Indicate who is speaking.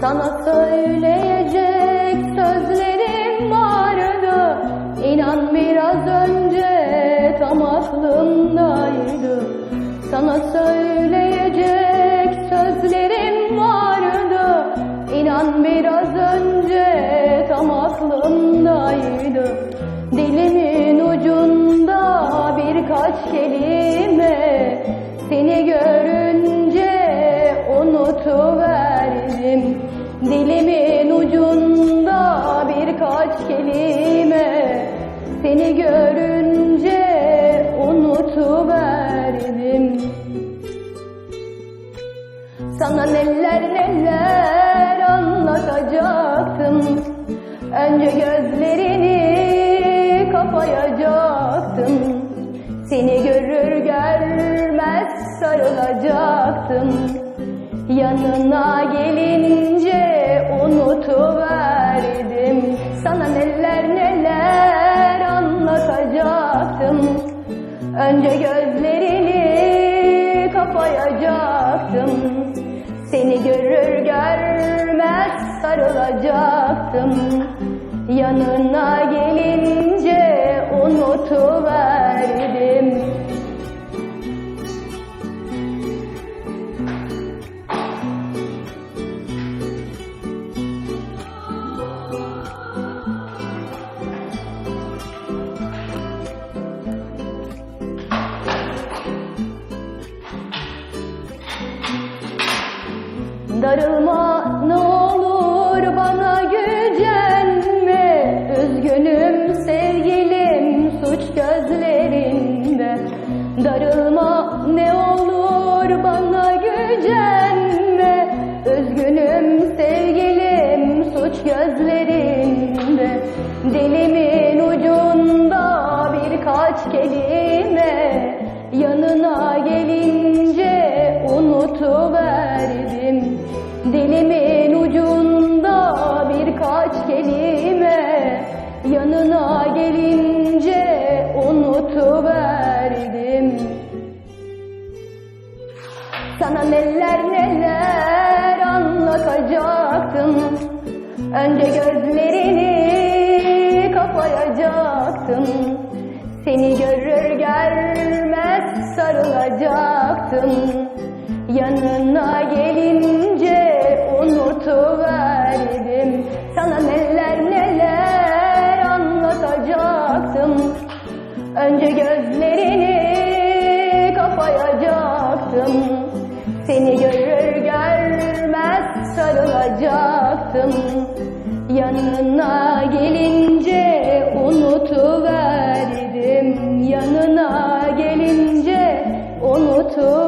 Speaker 1: Sana söyleyecek sözlerim vardı. İnan biraz önce tam aklımdaydı. Sana söyleyecek sözlerim vardı. İnan biraz önce tam aklımdaydı. Dilimin ucunda birkaç kelime Dilimin ucunda birkaç kelime. Seni görünce unutuverdim. Sana neler neler anlatacaktım. Önce gözlerini kapayacaktım. Seni görür görmez sarılacaktım. Yanına gelince unutuverdim Sana neler neler anlatacaktım. Önce gözlerini kapayacaktım. Seni görür görmez sarılacaktım. Yanına gelince Darılma ne olur bana gücenme. Üzgünüm sevgilim suç gözlerinde. Darılma ne olur bana gücenme. Üzgünüm sevgilim suç gözlerinde. Dilimin ucunda birkaç kelime. Yanına gelince unutuverdim Dilimin ucunda birkaç kelime Yanına gelince unutuverdim. Sana neler neler anlatacaktım Önce gözlerini kapayacaktım. Seni görür görmez Önce gözlerini kapayacaktım. Seni görür görmez sarılacaktım. Yanına gelince unutuverdim. Yanına gelince unutuverdim.